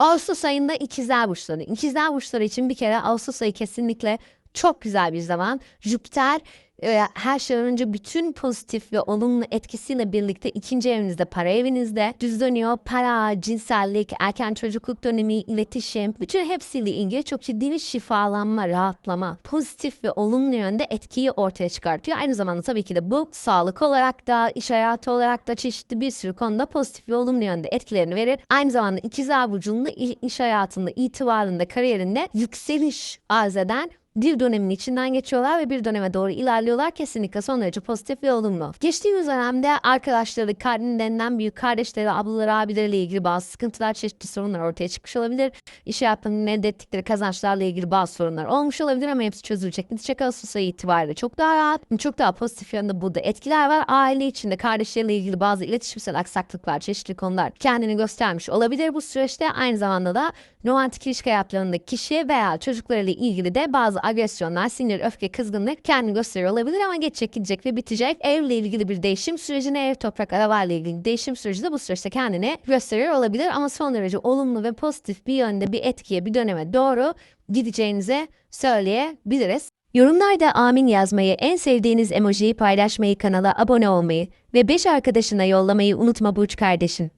Ağustos ayında ikizler burçları. İkizler burçları için bir kere Ağustos ayı kesinlikle çok güzel bir zaman. Jüpiter her şeyden önce bütün pozitif ve olumlu etkisiyle birlikte ikinci evinizde, para evinizde düz dönüyor. Para, cinsellik, erken çocukluk dönemi, iletişim, bütün hepsiyle ilgili çok ciddi bir şifalanma, rahatlama, pozitif ve olumlu yönde etkiyi ortaya çıkartıyor. Aynı zamanda tabii ki de bu sağlık olarak da, iş hayatı olarak da çeşitli bir sürü konuda pozitif ve olumlu yönde etkilerini verir. Aynı zamanda ikizler burcunda iş hayatında, itibarında, kariyerinde yükseliş arz eden bir dönemin içinden geçiyorlar ve bir döneme doğru ilerliyorlar. Kesinlikle son derece pozitif ve olumlu. Geçtiğimiz dönemde arkadaşları, kendilerinden büyük kardeşleri, ablaları, abileriyle ilgili bazı sıkıntılar, çeşitli sorunlar ortaya çıkmış olabilir. İş hayatında elde ettikleri kazançlarla ilgili bazı sorunlar olmuş olabilir ama hepsi çözülecek. Nitekim Ağustos ayı itibariyle çok daha rahat, çok daha pozitif yönde burada etkiler var. Aile içinde kardeşleriyle ilgili bazı iletişimsel aksaklıklar, çeşitli konular kendini göstermiş olabilir bu süreçte. Aynı zamanda da romantik ilişki hayatlarındaki kişi veya çocuklarıyla ilgili de bazı agresyonlar, sinir, öfke, kızgınlık kendini gösteriyor olabilir ama geçecek, gidecek ve bitecek. Evle ilgili bir değişim sürecine, ev, toprak, arabayla ilgili değişim süreci de bu süreçte kendini gösteriyor olabilir ama son derece olumlu ve pozitif bir yönde bir etkiye, bir döneme doğru gideceğinize söyleyebiliriz. Yorumlarda amin yazmayı, en sevdiğiniz emojiyi paylaşmayı, kanala abone olmayı ve 5 arkadaşına yollamayı unutma Burç kardeşim.